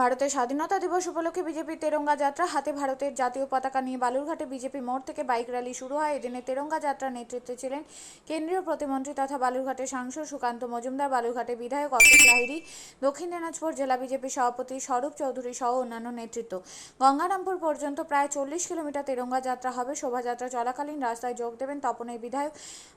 ভারতের স্বাধীনতা দিবস উপলক্ষে বিজেপির তেরঙ্গা যাত্রা, হাতে ভারতের জাতীয় পতাকা নিয়ে বালুরঘাটে বিজেপি মোড় থেকে বাইক র্যালি শুরু হয়। এদিনে তেরঙ্গা যাত্রার নেতৃত্বে ছিলেন কেন্দ্রীয় প্রতিমন্ত্রী তথা বালুরঘাটের সাংসদ সুকান্ত মজুমদার বালুরঘাটের বিধায়ক অশোক লাহিড়ী, দক্ষিণ দিনাজপুর জেলা বিজেপি সভাপতি স্বরূপ চৌধুরী সহ অন্যান্য নেতৃত্ব। গঙ্গারামপুর পর্যন্ত প্রায় চল্লিশ কিলোমিটার তেরঙ্গা যাত্রা হবে। শোভাযাত্রা চলাকালীন রাস্তায় যোগ দেবেন তপনের বিধায়ক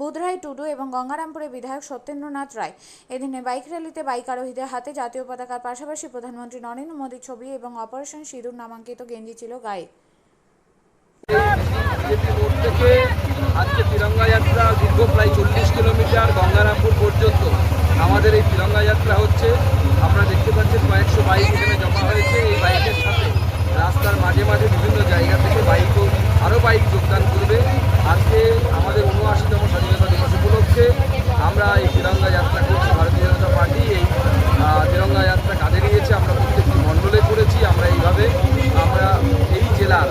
বুধরাই টুডু এবং গঙ্গারামপুরের বিধায়ক সত্যেন্দ্রনাথ রায়। এদিনে বাইক র্যালিতে বাইক আরোহীদের হাতে জাতীয় পতাকার পাশাপাশি প্রধানমন্ত্রী নরেন্দ্র মোদীর ছবি এবং অপারেশন সিঁদুর নামাঙ্কিত গেঞ্জি ছিল গায়ে। আজকে তিরঙ্গা যাত্রা দীর্ঘ প্রায় চল্লিশ কিলোমিটার গঙ্গারামপুর পর্যন্ত। আমাদের এই তিরঙ্গা যাত্রা হচ্ছে, আপনারা দেখতে পাচ্ছেন কয়েকশো বাইক এখানে জমা হয়েছে। এই বাইকের সাথে রাস্তার মাঝে মাঝে বিভিন্ন জায়গা থেকে বাইকও, আরও বাইক যোগদান করবে। আজকে আমাদের উনআশিতম স্বাধীনতা দিবস উপলক্ষে আমরা এই তিরঙ্গা যাত্রা